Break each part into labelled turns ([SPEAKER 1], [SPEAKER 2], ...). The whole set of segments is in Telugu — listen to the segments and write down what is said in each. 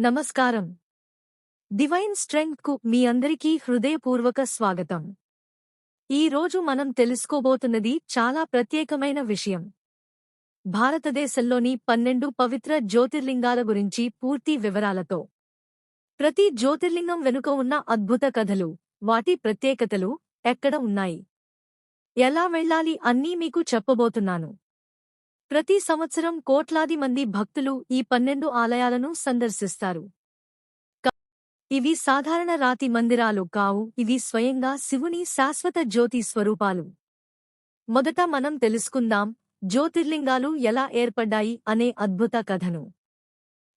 [SPEAKER 1] నమస్కారం. డివైన్ స్ట్రెంగ్త్కు మీ అందరికీ హృదయపూర్వక స్వాగతం. ఈ రోజు మనం తెలుసుకోబోతున్నది చాలా ప్రత్యేకమైన విషయం. భారతదేశంలోని పన్నెండు పవిత్ర జ్యోతిర్లింగాల గురించి పూర్తి వివరాలతో. ప్రతి జ్యోతిర్లింగం వెనుక ఉన్న అద్భుత కథలు వాటి ప్రత్యేకతలు ఎక్కడ ఉన్నాయి? ఎలా వెళ్ళాలి అన్నీ మీకు చెప్పబోతున్నాను. ప్రతి సంవత్సరం కోట్లాది మంది భక్తులు ఈ పన్నెండు ఆలయాలను సందర్శిస్తారు. ఇవి సాధారణ రాతి మందిరాలు కావు ఇవి స్వయంగా శివుని శాశ్వత జ్యోతి స్వరూపాలు. మొదట మనం తెలుసుకుందాం జ్యోతిర్లింగాలు ఎలా ఏర్పడ్డాయి అనే అద్భుత కథను.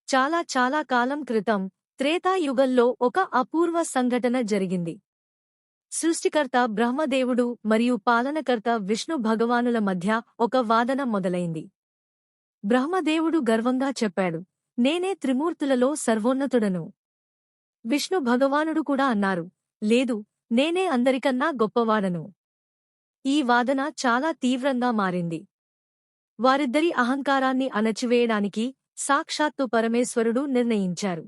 [SPEAKER 1] చాలా చాలా కాలం క్రితం త్రేతాయుగంలో ఒక అపూర్వ సంఘటన జరిగింది. సృష్టికర్త బ్రహ్మదేవుడు మరియు పాలనకర్త విష్ణు భగవానుల మధ్య ఒక వాదన మొదలైంది. బ్రహ్మదేవుడు గర్వంగా చెప్పాడు నేనే త్రిమూర్తులలో సర్వోన్నతుడను విష్ణు భగవానుడు కూడా అన్నారు లేదు నేనే అందరికన్నా గొప్పవాడను ఈ వాదన చాలా తీవ్రంగా మారింది. వారిద్దరి అహంకారాన్ని అణచివేయడానికి సాక్షాత్తు పరమేశ్వరుడు నిర్ణయించారు.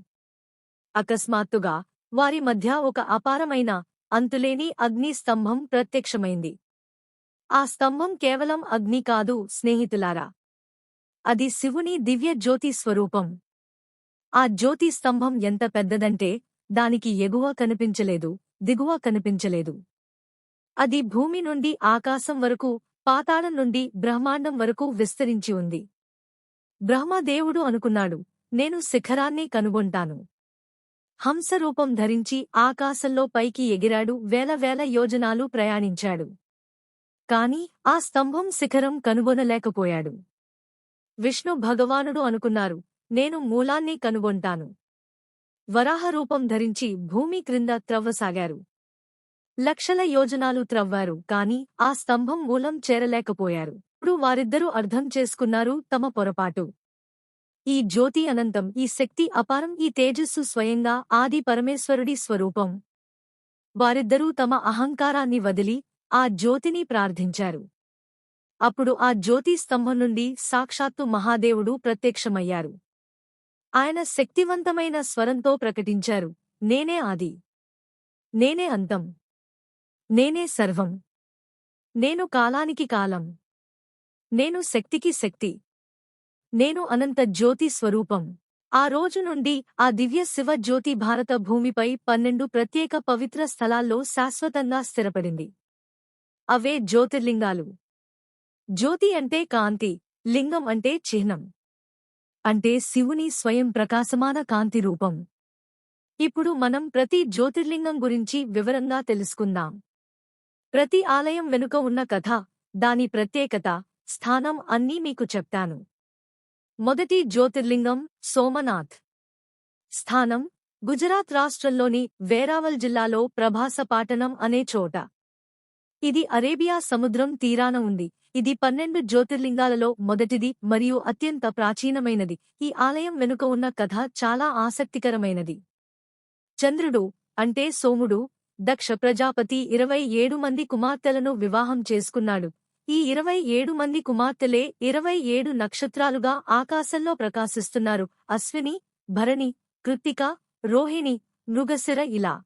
[SPEAKER 1] అకస్మాత్తుగా వారి మధ్య ఒక అపారమైన అంతులేని అగ్ని స్తంభం ప్రత్యక్షమైంది. ఆ స్తంభం కేవలం అగ్ని కాదు స్నేహితులారా. అది శివుని దివ్య జ్యోతి స్వరూపం. ఆ జ్యోతి స్తంభం ఎంత పెద్దదంటే దానికి ఎగువ కనిపించలేదు దిగువ కనిపించలేదు. అది భూమి నుండి ఆకాశం వరకు పాతాళం నుండి బ్రహ్మాండం వరకు విస్తరించి ఉంది. బ్రహ్మదేవుడు అనుకున్నాడు నేను శిఖరాన్ని కనుగొంటాను. హంసరూపం ధరించి ఆకాశంలో పైకి ఎగిరాడు వేల వేల యోజనాలు ప్రయాణించాడు. కాని ఆ స్తంభం శిఖరం కనుగొనలేకపోయాడు. విష్ణు భగవానుడు అనుకున్నారు నేను మూలాన్ని కనుగొంటాను. వరాహరూపం ధరించి భూమి క్రింద త్రవ్వసాగారు. లక్షల యోజనాలు త్రవ్వారు కాని ఆ స్తంభం మూలం చేరలేకపోయారు. ఇప్పుడు వారిద్దరూ అర్థం చేసుకున్నారు తమ పొరపాటు. ఈ జ్యోతి అనంతం ఈ శక్తి అపారం ఈ తేజస్సు స్వయంగా ఆది పరమేశ్వరుడి స్వరూపం. వారిద్దరూ తమ అహంకారాన్ని వదిలి ఆ జ్యోతిని ప్రార్థించారు. అప్పుడు ఆ జ్యోతి స్తంభం నుండి సాక్షాత్తు మహాదేవుడు ప్రత్యక్షమయ్యారు. ఆయన శక్తివంతమైన స్వరంతో ప్రకటించారు నేనే ఆది. నేనే అంతం. నేనే సర్వం. నేను కాలానికి కాలం. నేను శక్తికి శక్తి. నేను అనంత జ్యోతి స్వరూపం. ఆ రోజు నుండి ఆ దివ్య శివ జ్యోతి భారత భూమిపై పన్నెండు ప్రత్యేక పవిత్ర స్థలాల్లో శాశ్వతంగా స్థిరపడింది. అవే జ్యోతిర్లింగాలు. జ్యోతి అంటే కాంతి లింగం అంటే చిహ్నం. అంటే శివుని స్వయం ప్రకాశమాన కాంతి రూపం. ఇప్పుడు మనం ప్రతి జ్యోతిర్లింగం గురించి వివరంగా తెలుసుకుందాం. ప్రతి ఆలయం వెనుక ఉన్న కథ దాని ప్రత్యేకత స్థానం అన్నీ మీకు చెప్తాను. మొదటి జ్యోతిర్లింగం సోమనాథ్. స్థానం గుజరాత్ రాష్ట్రంలోని వేరావల్ జిల్లాలో ప్రభాసపాటనం అనే చోట. ఇది అరేబియా సముద్రం తీరాన ఉంది. ఇది పన్నెండు జ్యోతిర్లింగాలలో మొదటిది మరియు అత్యంత ప్రాచీనమైనది. ఈ ఆలయం వెనుక ఉన్న కథ చాలా ఆసక్తికరమైనది. చంద్రుడు అంటే సోముడు దక్ష ప్రజాపతి ఇరవై ఏడు మంది కుమార్తెలను వివాహం చేసుకున్నాడు. ఈ ఇరవై ఏడు మంది కుమార్తెలే ఇరవై ఏడు నక్షత్రాలుగా ఆకాశంలో ప్రకాశిస్తున్నారు. అశ్విని భరణి కృత్తిక రోహిణి మృగశిర ఇలా.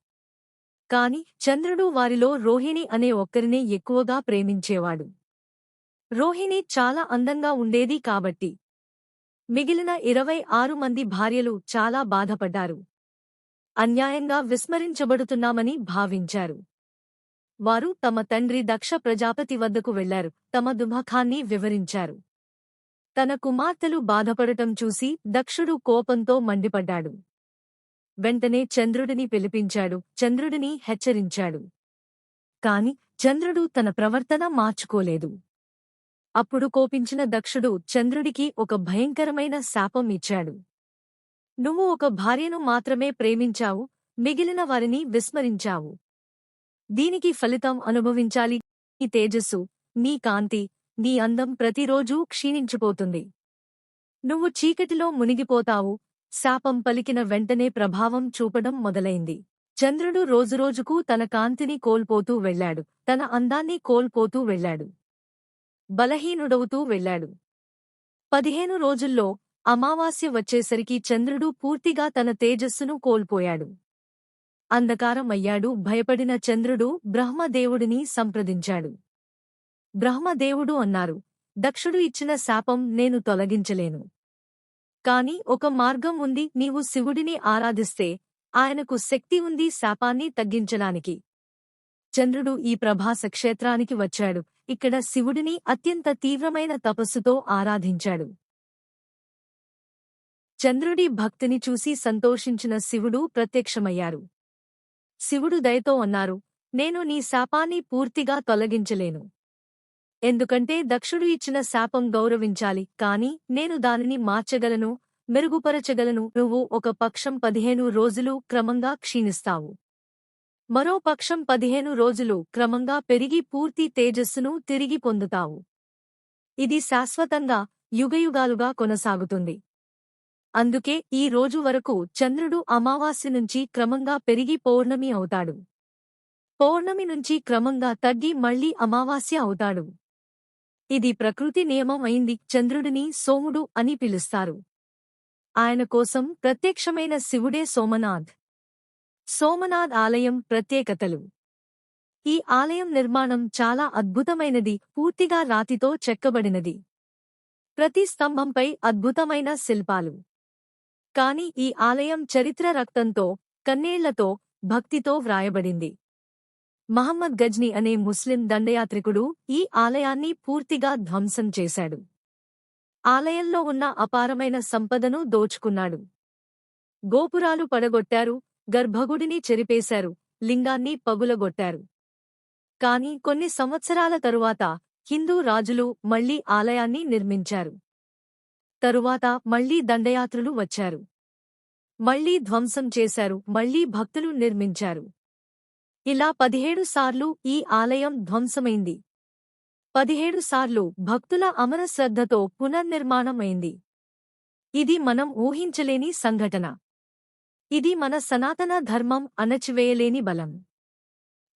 [SPEAKER 1] కాని చంద్రుడు వారిలో రోహిణి అనే ఒక్కరినే ఎక్కువగా ప్రేమించేవాడు. రోహిణి చాలా అందంగా ఉండేది కాబట్టి మిగిలిన ఇరవై ఆరు మంది భార్యలు చాలా బాధపడ్డారు. అన్యాయంగా విస్మరించబడుతున్నామని భావించారు. వారు తమ తండ్రి దక్ష ప్రజాపతి వద్దకు వెళ్ళారు తమ దుమఖాన్ని వివరించారు. తన కుమార్తెలు బాధపడటం చూసి దక్షుడు కోపంతో మండిపడ్డాడు. వెంటనే చంద్రుడిని పిలిపించాడు. చంద్రుడిని హెచ్చరించాడు. కాని చంద్రుడు తన ప్రవర్తన మార్చుకోలేదు. అప్పుడు కోపించిన దక్షుడు చంద్రుడికి ఒక భయంకరమైన శాపం ఇచ్చాడు. నువ్వు ఒక భార్యను మాత్రమే ప్రేమించావు. మిగిలిన వారిని విస్మరించావు. దీనికి ఫలితం అనుభవించాలి. నీ తేజస్సు నీ కాంతి నీ అందం ప్రతిరోజూ క్షీణించిపోతుంది. నువ్వు చీకటిలో మునిగిపోతావు. శాపం పలికిన వెంటనే ప్రభావం చూపడం మొదలైంది. చంద్రుడు రోజురోజుకు తన కాంతిని కోల్పోతూ వెళ్ళాడు తన అందాన్ని కోల్పోతూ వెళ్ళాడు బలహీనుడవుతూ వెళ్ళాడు పదిహేను రోజుల్లో అమావాస్య వచ్చేసరికి చంద్రుడు పూర్తిగా తన తేజస్సును కోల్పోయాడు. అంధకారం అయ్యాడు భయపడిన చంద్రుడు బ్రహ్మదేవుడిని సంప్రదించాడు. బ్రహ్మదేవుడు అన్నారు దక్షుడు ఇచ్చిన శాపం నేను తొలగించలేను. కాని ఒక మార్గం ఉంది నీవు శివుడిని ఆరాధిస్తే ఆయనకు శక్తి ఉంది శాపాన్ని తగ్గించడానికి. చంద్రుడు ఈ ప్రభాస క్షేత్రానికి వచ్చాడు ఇక్కడ శివుడిని అత్యంత తీవ్రమైన తపస్సుతో ఆరాధించాడు. చంద్రుడి భక్తిని చూసి సంతోషించిన శివుడు ప్రత్యక్షమయ్యారు. శివుడు దయతో అన్నారు నేను నీ శాపాన్ని పూర్తిగా తొలగించలేను. ఎందుకంటే దక్షుడు ఇచ్చిన శాపం గౌరవించాలి కాని నేను దానిని మార్చగలను మెరుగుపరచగలను. నువ్వు ఒక పక్షం పదిహేను రోజులు క్రమంగా క్షీణిస్తావు. మరో పక్షం పదిహేను రోజులు క్రమంగా పెరిగి పూర్తి తేజస్సును తిరిగి పొందుతావు. ఇది శాశ్వతంగా యుగయుగాలుగా కొనసాగుతుంది. అందుకే ఈ రోజు వరకు చంద్రుడు అమావాస్య నుంచి క్రమంగా పెరిగి పౌర్ణమి అవుతాడు. పౌర్ణమి నుంచి క్రమంగా తగ్గి మళ్ళీ అమావాస్య అవుతాడు. ఇది ప్రకృతి నియమం అయింది చంద్రుడిని సోముడు అని పిలుస్తారు. ఆయన కోసం ప్రత్యక్షమైన శివుడే సోమనాథ్. సోమనాథ్ ఆలయం ప్రత్యేకతలు. ఈ ఆలయం నిర్మాణం చాలా అద్భుతమైనది పూర్తిగా రాతితో చెక్కబడినది. ప్రతి స్తంభంపై అద్భుతమైన శిల్పాలు. కాని ఈ ఆలయం చరిత్ర రక్తంతో కన్నేళ్ళతో భక్తితో వ్రాయబడింది. మహమ్మద్ గజ్ని అనే ముస్లిం దండయాత్రికుడు ఈ ఆలయాన్ని పూర్తిగా ధ్వంసం చేశాడు. ఆలయంలో ఉన్న అపారమైన సంపదను దోచుకున్నాడు. గోపురాలు పడగొట్టారు గర్భగుడిని చెరిపేశారు లింగాన్ని పగులగొట్టారు. కాని కొన్ని సంవత్సరాల తరువాత హిందూ రాజులు మళ్ళీ ఆలయాన్ని నిర్మించారు. తరువాత మళ్ళీ దండయాత్రులు వచ్చారు. మళ్ళీ ధ్వంసం చేశారు మళ్ళీ భక్తులు నిర్మించారు. ఇలా పదిహేడు సార్లు ఈ ఆలయం ధ్వంసమైంది. పదిహేడు సార్లు భక్తుల అమర శ్రద్ధతో పునర్నిర్మాణమైంది. ఇది మనం ఊహించలేని సంఘటన. ఇది మన సనాతన ధర్మం అణచివేయలేని బలం.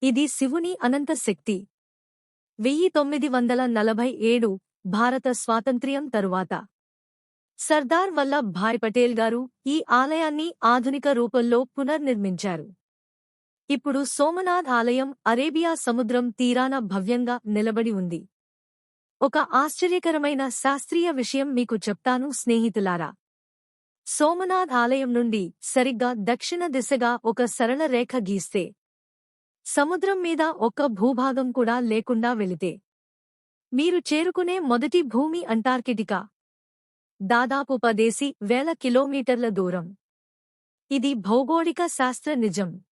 [SPEAKER 1] ఇది శివుని అనంత శక్తి. వెయ్యి తొమ్మిది వందల నలభై ఏడు భారత స్వాతంత్ర్యం తరువాత. సర్దార్ వల్లభ్ భాయ్ పటేల్ గారు ఈ ఆలయాన్ని ఆధునిక రూపంలో పునర్నిర్మించారు. ఇప్పుడు సోమనాథ్ ఆలయం అరేబియా సముద్రం తీరాన భవ్యంగా నిలబడి ఉంది. ఒక ఆశ్చర్యకరమైన శాస్త్రీయ విషయం మీకు చెప్తాను స్నేహితులారా. సోమనాథ్ ఆలయం నుండి సరిగ్గా దక్షిణ దిశగా ఒక సరళ రేఖ గీస్తే సముద్రం మీద ఒక్క భూభాగం కూడా లేకుండా వెళితే మీరు చేరుకునే మొదటి భూమి అంటార్కిటికా. దాదాపు పదేసి వేల కిలోమీటర్ల దూరం. ఇది భౌగోళిక శాస్త్ర నిజం.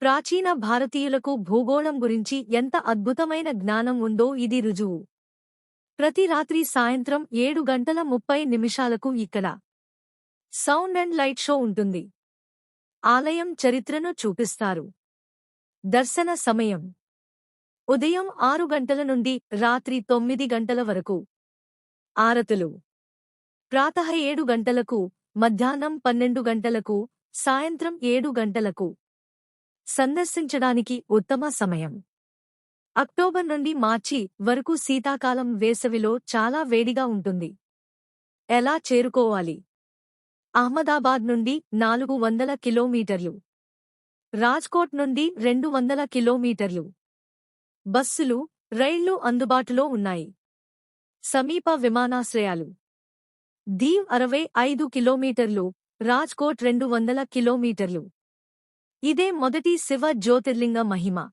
[SPEAKER 1] ప్రాచీన భారతీయులకు భూగోళం గురించి ఎంత అద్భుతమైన జ్ఞానం ఉందో ఇది రుజువు. ప్రతి రాత్రి సాయంత్రం ఏడు గంటల ముప్పై నిమిషాలకు ఇక్కడ సౌండ్ అండ్ లైట్ షో ఉంటుంది. ఆలయం చరిత్రను చూపిస్తారు. దర్శన సమయం. ఉదయం ఆరు గంటల నుండి రాత్రి తొమ్మిది గంటల వరకు. ఆరతులు. ప్రాతః ఏడు గంటలకు మధ్యాహ్నం పన్నెండు గంటలకు సాయంత్రం ఏడు గంటలకు. సందర్శించడానికి ఉత్తమ సమయం. అక్టోబర్ నుండి మార్చి వరకు శీతాకాలం వేసవిలో చాలా వేడిగా ఉంటుంది. ఎలా చేరుకోవాలి? అహ్మదాబాద్ నుండి నాలుగు వందల కిలోమీటర్లు. రాజ్కోట్ నుండి రెండు వందల కిలోమీటర్లు. బస్సులు రైళ్ళు అందుబాటులో ఉన్నాయి. సమీప విమానాశ్రయాలు. దీవ్ అరవై ఐదు కిలోమీటర్లు రాజ్కోట్ రెండు వందల కిలోమీటర్లు. ఇదే మొదటి శివ జ్యోతిర్లింగ మహిమ.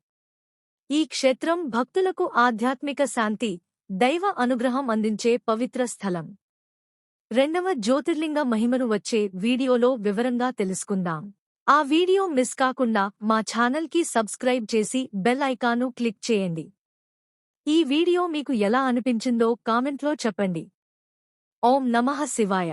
[SPEAKER 1] ఈ క్షేత్రం భక్తులకు ఆధ్యాత్మిక శాంతి దైవ అనుగ్రహం అందించే పవిత్ర స్థలం. రెండవ జ్యోతిర్లింగ మహిమను వచ్చే వీడియోలో వివరంగా తెలుసుకుందాం. ఆ వీడియో మిస్ కాకుండా మా ఛానల్కి సబ్స్క్రైబ్ చేసి బెల్ ఐకాను క్లిక్ చేయండి. ఈ వీడియో మీకు ఎలా అనిపించిందో కామెంట్లో చెప్పండి. ఓం నమ శివాయ.